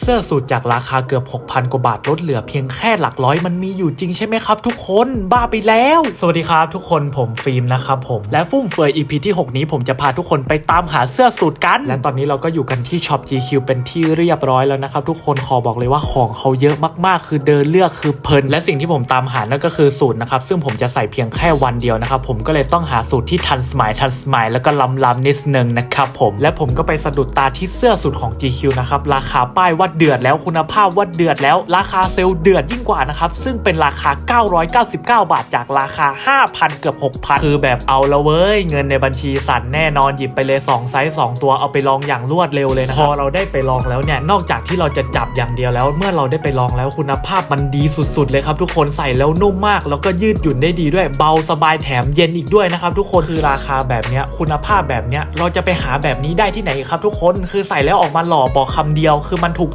เสื้อสูทจากราคาเกือบ 6,000 กว่าบาทลดเหลือเพียงแค่หลักร้อยมันมีอยู่จริงใช่ไหมครับทุกคนบ้าไปแล้ว สวัสดีครับทุกคนผมฟิล์มนะครับผม และฟุ่มเฟือย EP ที่ 6 นี้ผมจะพาทุกคนไปตามหาเสื้อสูทกัน และตอนนี้เราก็อยู่กันที่ช็อป GQ เป็นที่เรียบร้อยแล้วนะครับทุกคนขอบอกเลยว่าของเขาเยอะมากๆ คือเดินเลือกคือเพลินและสิ่งที่ผมตามหานั่นก็คือสูตรนะครับซึ่งผมจะใส่เพียงแค่วันเดียวนะครับผมก็เลยต้องหาสูตรที่ทันสมัยทันสมัยแล้วก็ล้ำล้ำๆนิดนึงนะครับผมและผมก็ไปสะดุดตาที่เสื้อสูตรของ GQ นะครับราคาป้ายว่าาเดือดแล้วคุณภาพว่าเดือดแล้ว ราคาเซลล์เดือดยิ่งกว่านะครับ ซึ่งเป็นราคา 999 บาทจากราคา 5,000 เกือบ 6,000 คือแบบเอาละเว้ย เงินในบัญชีสั่นแน่นอนหยิบไปเลย 2 ไซส์ 2 ตัวเอาไปลองอย่างรวดเร็วเลยนะพอเราได้ไปลองแล้วเนี่ย นอกจากที่เราจะจับอย่างเดียวแล้ว เมื่อเราได้ไปลองแล้วคุณภาพมันดีสุด ๆ เลยครับทุกคนใส่แล้วนุ่มมาก แล้วก็ยืดหยุ่นได้ดีด้วยเบาสบายแถมเย็นอีกด้วยนะครับทุกคนคือราคาแบบเนี้ยคุณภาพแบบเนี้ยเราจะไปหาแบบนี้ได้ที่ไหนครับทุกคนคือใส่แล้วออกมาหล่อบอกคำเดียว คือมันถูก